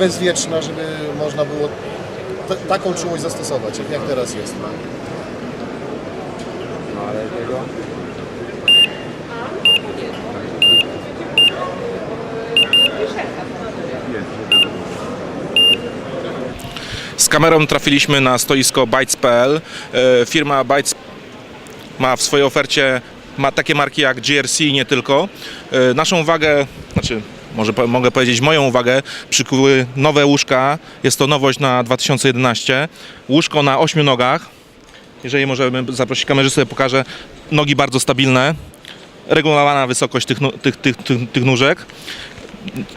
Bezwieczna, żeby można było taką czułość zastosować, jak- jak teraz jest. No ale tego... Z kamerą trafiliśmy na stoisko Bytes.pl. E, Firma Bytes ma w swojej ofercie ma takie marki jak GRC i nie tylko. E, Naszą uwagę, znaczy może po- mogę powiedzieć moją uwagę, przykuły nowe łóżka. Jest to nowość na 2011. Łóżko na ośmiu nogach. Jeżeli możemy zaprosić kamerzystę, pokażę. Nogi bardzo stabilne. Regulowana wysokość tych, tych, tych, tych, tych nóżek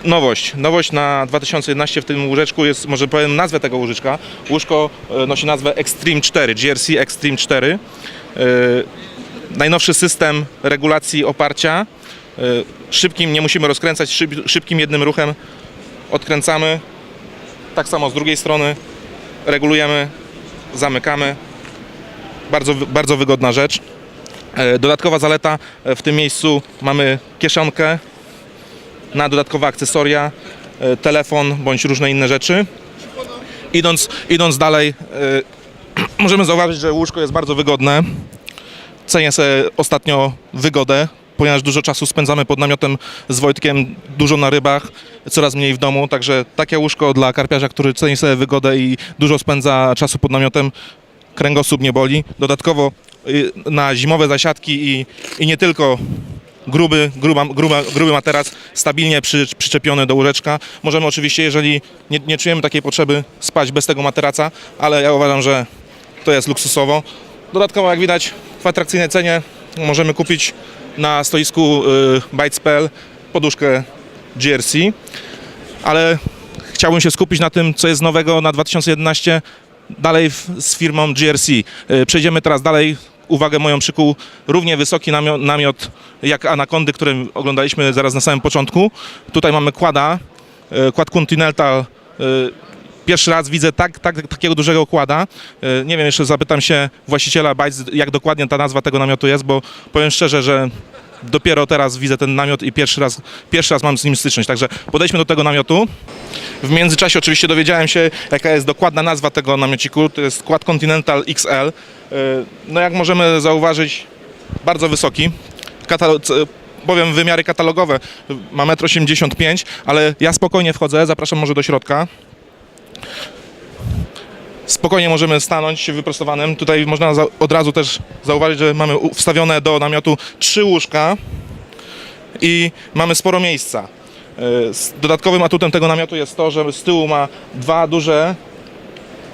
nowość. Nowość na 2011 w tym łóżeczku jest, może powiem nazwę tego łóżeczka. Łóżko e, nosi nazwę Extreme 4, GRC Extreme 4. E, Najnowszy system regulacji oparcia. E, Szybkim, nie musimy rozkręcać, szyb, szybkim jednym ruchem odkręcamy. Tak samo z drugiej strony regulujemy, zamykamy. Bardzo, bardzo wygodna rzecz. E, Dodatkowa zaleta e, w tym miejscu mamy kieszonkę na dodatkowe akcesoria, telefon bądź różne inne rzeczy. Idąc, idąc dalej, możemy zauważyć, że łóżko jest bardzo wygodne. Cenię sobie ostatnio wygodę, ponieważ dużo czasu spędzamy pod namiotem z Wojtkiem, dużo na rybach, coraz mniej w domu, także takie łóżko dla karpiarza, który ceni sobie wygodę i dużo spędza czasu pod namiotem, kręgosłup nie boli. Dodatkowo y, na zimowe zasiadki i, i nie tylko gruby, gruba, gruba, gruby materac stabilnie przy, przyczepiony do łóżeczka. Możemy oczywiście, jeżeli nie, nie czujemy takiej potrzeby, spać bez tego materaca, ale ja uważam, że to jest luksusowo. Dodatkowo, jak widać, w atrakcyjnej cenie możemy kupić na stoisku y, Bytes.pl poduszkę GRC, ale chciałbym się skupić na tym, co jest nowego na 2011 dalej z firmą GRC. Y, Przejdziemy teraz dalej. Uwagę moją przykuł równie wysoki namiot, namiot jak Anakondy, który oglądaliśmy zaraz na samym początku. Tutaj mamy kłada, y, kład Continental. Pierwszy raz widzę tak, tak, takiego dużego kłada. Y, Nie wiem, jeszcze zapytam się właściciela Bytes, jak dokładnie ta nazwa tego namiotu jest, bo powiem szczerze, że dopiero teraz widzę ten namiot i pierwszy raz, pierwszy raz mam z nim styczność. Także podejdźmy do tego namiotu. W międzyczasie oczywiście dowiedziałem się, jaka jest dokładna nazwa tego namiociku. To jest Quad Continental XL. Yy, No jak możemy zauważyć, bardzo wysoki. Katalo- c- powiem wymiary katalogowe, ma 1,85 m, ale ja spokojnie wchodzę, zapraszam może do środka. Spokojnie możemy stanąć wyprostowanym. Tutaj można od razu też zauważyć, że mamy wstawione do namiotu trzy łóżka i mamy sporo miejsca. E, Dodatkowym atutem tego namiotu jest to, że z tyłu ma dwa duże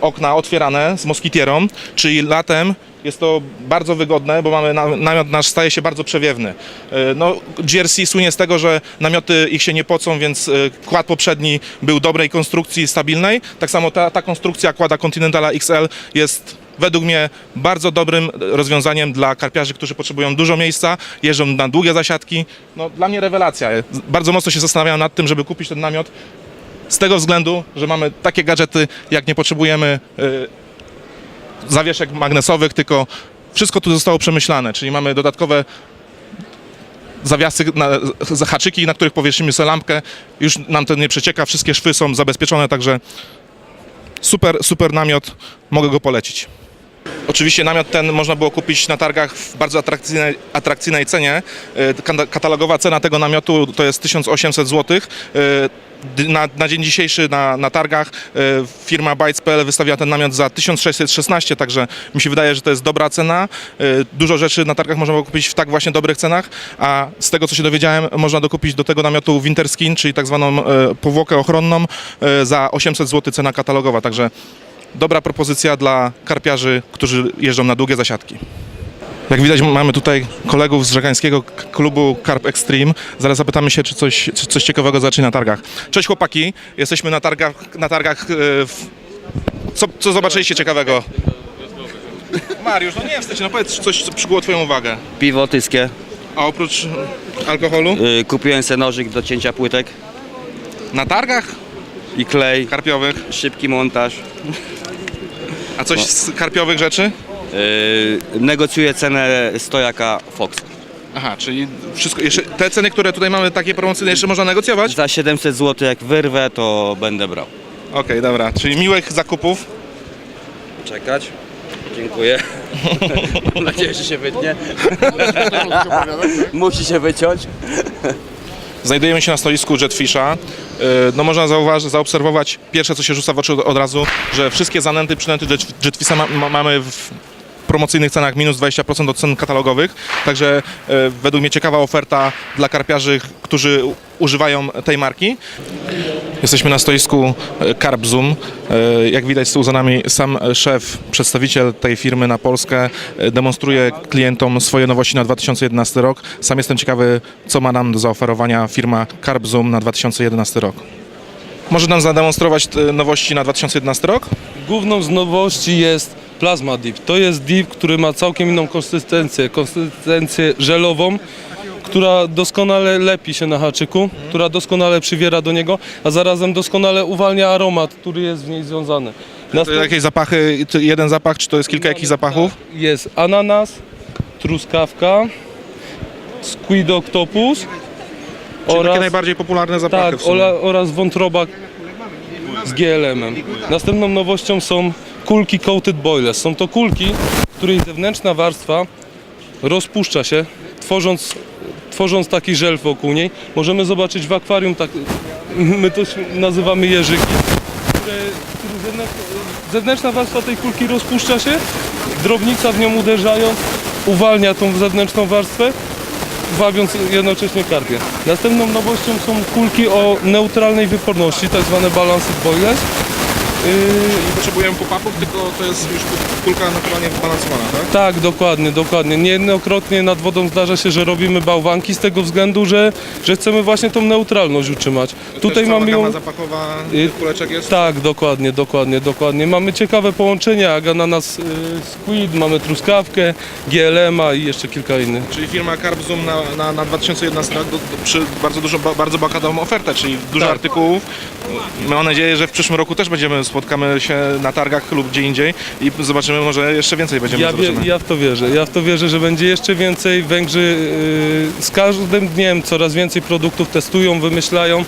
okna otwierane z moskitierą, czyli latem jest to bardzo wygodne, bo mamy na- namiot nasz staje się bardzo przewiewny. E, No, GRC słynie z tego, że namioty ich się nie pocą, więc e, kład poprzedni był dobrej konstrukcji, stabilnej. Tak samo ta, ta konstrukcja kłada Continentala XL jest według mnie bardzo dobrym rozwiązaniem dla karpiarzy, którzy potrzebują dużo miejsca, jeżdżą na długie zasiadki. No, dla mnie rewelacja. Bardzo mocno się zastanawiam nad tym, żeby kupić ten namiot. Z tego względu, że mamy takie gadżety, jak nie potrzebujemy y, zawieszek magnesowych, tylko wszystko tu zostało przemyślane, czyli mamy dodatkowe zawiasy, na, haczyki, na których powiesimy sobie lampkę, już nam to nie przecieka, wszystkie szwy są zabezpieczone, także super, super namiot, mogę go polecić. Oczywiście namiot ten można było kupić na targach w bardzo atrakcyjnej, atrakcyjnej cenie. Kata- Katalogowa cena tego namiotu to jest 1800 zł. Na, na dzień dzisiejszy na, na targach e, firma Bytes.pl wystawiła ten namiot za 1616, także mi się wydaje, że to jest dobra cena. E, Dużo rzeczy na targach można kupić w tak właśnie dobrych cenach, a z tego co się dowiedziałem, można dokupić do tego namiotu Winter Skin, czyli tak zwaną e, powłokę ochronną za 800 zł cena katalogowa, także dobra propozycja dla karpiarzy, którzy jeżdżą na długie zasiadki. Jak widać mamy tutaj kolegów z żegańskiego klubu Carp Extreme. Zaraz zapytamy się, czy coś, czy coś ciekawego zacznie na targach. Cześć chłopaki, jesteśmy na targach, na targach e, w... co, co zobaczyliście ciekawego? Mariusz, no nie wstać, no powiedz coś, co przykuło twoją uwagę. Piwo tyskie. A oprócz alkoholu? Y, kupiłem sobie nożyk do cięcia płytek Na targach i klej, karpiowych? szybki montaż. A coś z karpiowych rzeczy? Y, negocjuję cenę stojaka Fox. Aha, czyli wszystko, jeszcze, te ceny, które tutaj mamy, takie promocyjne, jeszcze można negocjować? Za 700 zł jak wyrwę, to będę brał. Okej, dobra, czyli miłych zakupów. Czekać. Dziękuję. Mam nadzieję, że się wytnie. Musi się wyciąć. Znajdujemy się na stoisku Jetfisha. Yy, No można zauważyć, zaobserwować pierwsze, co się rzuca w oczy od razu, że wszystkie zanęty, przynęty Jet- Jetfisha ma, ma, mamy w promocyjnych cenach minus 20% od cen katalogowych. Także yy, według mnie ciekawa oferta dla karpiarzy, którzy używają tej marki. Jesteśmy na stoisku e, Carp Zoom. E, Jak widać z tyłu za nami sam e, szef, przedstawiciel tej firmy na Polskę e, demonstruje klientom swoje nowości na 2011 rok. Sam jestem ciekawy, co ma nam do zaoferowania firma Carp Zoom na 2011 rok. Może nam zademonstrować nowości na 2011 rok? Główną z nowości jest Plasma Dip. To jest dip, który ma całkiem inną konsystencję, konsystencję żelową, która doskonale lepi się na haczyku, która doskonale przywiera do niego, a zarazem doskonale uwalnia aromat, który jest w niej związany. To jakieś zapachy, czy jeden zapach, czy to jest kilka jakichś zapachów? Jest ananas, truskawka, squid octopus Czyli oraz, takie najbardziej popularne zapachy tak, w sumie. ola, oraz wątroba z GLM-em. Następną nowością są kulki coated boilers. Są to kulki, której zewnętrzna warstwa rozpuszcza się, tworząc, tworząc taki żel wokół niej. Możemy zobaczyć w akwarium, tak, my to nazywamy jeżyki, które, które zewnętrzna, zewnętrzna warstwa tej kulki rozpuszcza się, drobnica w nią uderzając uwalnia tą zewnętrzną warstwę, wabiąc jednocześnie karpie. Następną nowością są kulki o neutralnej wyporności, tak zwane balanced boilers. Yy, Nie potrzebujemy pop-upów, tylko to jest już kulka naturalnie wybalansowana, tak? Tak, dokładnie, dokładnie. Niejednokrotnie nad wodą zdarza się, że robimy bałwanki z tego względu, że, że chcemy właśnie tą neutralność utrzymać. Tutaj Też cała mamy gama ją... zapachowa Y, tych kuleczek jest? Tak, dokładnie, dokładnie, dokładnie. Mamy ciekawe połączenia, jak ananas y, squid, mamy truskawkę, GLM-a i jeszcze kilka innych. Czyli firma Carp Zoom na, na, na 2011 rok do, do, przy bardzo dużo, ba, bardzo bogatą ofertę, czyli dużo Tak. artykułów. Mam nadzieję, że w przyszłym roku też będziemy, spotkamy się na targach lub gdzie indziej i zobaczymy, może jeszcze więcej będziemy Ja, wie, zobaczymy. ja w to wierzę, ja w to wierzę, że będzie jeszcze więcej. Węgrzy y, z każdym dniem coraz więcej produktów testują, wymyślają.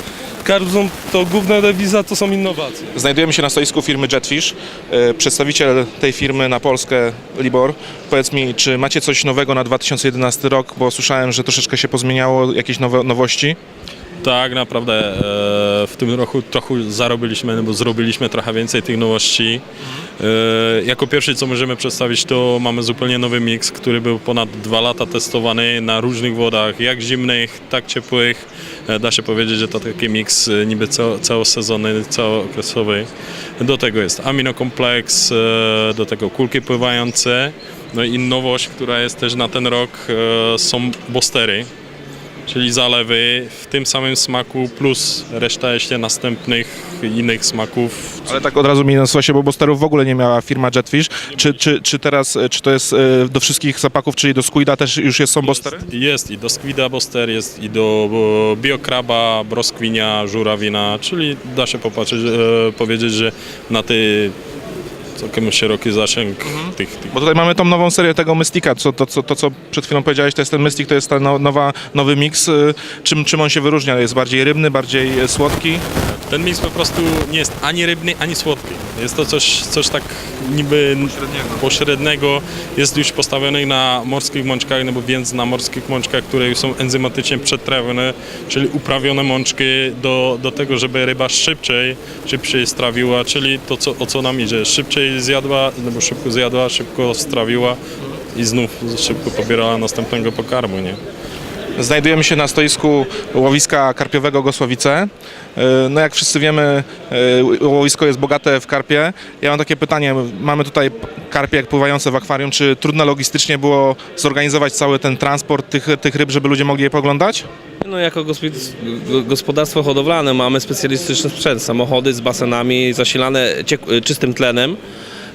Carbzone to główna dewiza to są innowacje. Znajdujemy się na stoisku firmy Jetfish. E, Przedstawiciel tej firmy na Polskę, Libor, powiedz mi, czy macie coś nowego na 2011 rok, bo słyszałem, że troszeczkę się pozmieniało, jakieś nowe nowości. Tak, naprawdę e, w tym roku trochę zarobiliśmy, bo zrobiliśmy trochę więcej tych nowości. E, jako pierwszy, co możemy przedstawić, to mamy zupełnie nowy miks, który był ponad dwa lata testowany na różnych wodach, jak zimnych, tak ciepłych. E, da się powiedzieć, że to taki miks niby ca- całosezonny, całookresowy. Do tego jest aminokompleks, do tego kulki pływające. No i nowość, która jest też na ten rok, są bostery czyli zalewy w tym samym smaku plus reszta jeszcze następnych innych smaków. Ale tak od razu mi nasuwa się, bo bosterów w ogóle nie miała firma Jetfish. Czy, czy, czy teraz, e, czy to jest e, do wszystkich zapachów, czyli do Squida też już jest, są bostery? Jest i do squida boster, jest i do e, biokraba, broskwinia, żurawina, czyli da się popatrzeć, e, powiedzieć, że na ty całkiem szeroki zasięg tych, tych Bo tutaj mamy tą nową serię tego Mystika, co, to, co, to co przed chwilą powiedziałeś, to jest ten Mystic, to jest ten no, nowa, nowy miks. e, Czym, czym on się wyróżnia? Jest bardziej rybny, bardziej e, słodki? Ten miks po prostu nie jest ani rybny, ani słodki. Jest to coś, coś tak niby pośredniego. Jest już postawiony na morskich mączkach, no bo więc na morskich mączkach, które już są enzymatycznie przetrawione, czyli uprawione mączki do, do tego, żeby ryba szybciej, szybciej strawiła, czyli to, co, o co nam idzie. Szybciej zjadła, no bo szybko zjadła, szybko strawiła i znów szybko pobierała następnego pokarmu, nie? Znajdujemy się na stoisku łowiska karpiowego Gosłowice. E, No jak wszyscy wiemy, e, łowisko jest bogate w karpie. Ja mam takie pytanie, mamy tutaj karpie pływające w akwarium, czy trudno logistycznie było zorganizować cały ten transport tych, tych ryb, żeby ludzie mogli je poglądać? No, jako gospod- go- gospodarstwo hodowlane mamy specjalistyczny sprzęt, samochody z basenami zasilane czystym tlenem,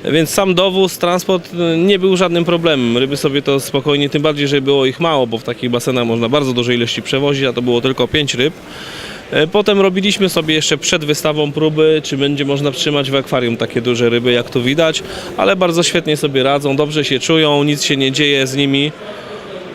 więc sam dowóz, transport y, nie był żadnym problemem. Ryby sobie to spokojnie, tym bardziej, że było ich mało, bo w takich basenach można bardzo duże ilości przewozić, a to było tylko 5 ryb. E, Potem robiliśmy sobie jeszcze przed wystawą próby, czy będzie można trzymać w akwarium takie duże ryby, jak tu widać, ale bardzo świetnie sobie radzą, dobrze się czują, nic się nie dzieje z nimi.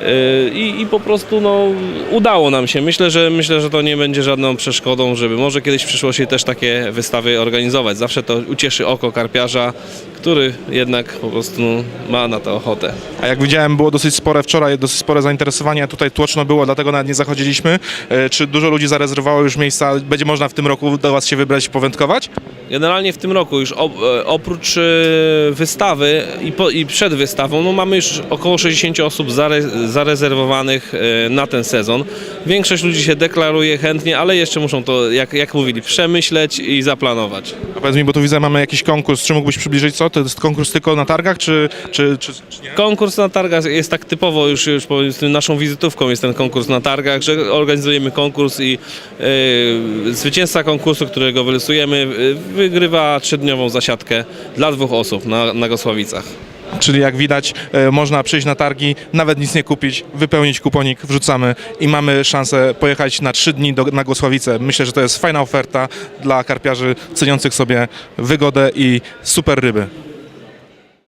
Yy, I, I po prostu no, udało nam się. Myślę że, myślę, że to nie będzie żadną przeszkodą, żeby może kiedyś w przyszłości też takie wystawy organizować. Zawsze to ucieszy oko karpiarza, który jednak po prostu no, ma na to ochotę. A jak widziałem, było dosyć spore wczoraj, dosyć spore zainteresowanie, tutaj tłoczno było, dlatego nawet nie zachodziliśmy. E, Czy dużo ludzi zarezerwowało już miejsca? Będzie można w tym roku do Was się wybrać i powędkować? Generalnie w tym roku już op- e, oprócz e, wystawy i, po, i przed wystawą no mamy już około 60 osób zare- zarezerwowanych e, na ten sezon. Większość ludzi się deklaruje chętnie, ale jeszcze muszą to, jak, jak mówili, przemyśleć i zaplanować. A powiedz mi, bo tu widzę, mamy jakiś konkurs. Czy mógłbyś przybliżyć co? To jest konkurs tylko na targach, czy, czy, czy, czy nie? Konkurs na targach jest tak typowo już, już powiedzmy naszą wizytówką jest ten konkurs na targach, że organizujemy konkurs i e, zwycięzca konkursu, którego wylosujemy, e, wygrywa trzydniową zasiadkę dla dwóch osób na, na Gosławicach. Czyli jak widać, e, można przyjść na targi, nawet nic nie kupić, wypełnić kuponik, wrzucamy i mamy szansę pojechać na trzy dni do, na Głosławice. Myślę, że to jest fajna oferta dla karpiarzy ceniących sobie wygodę i super ryby.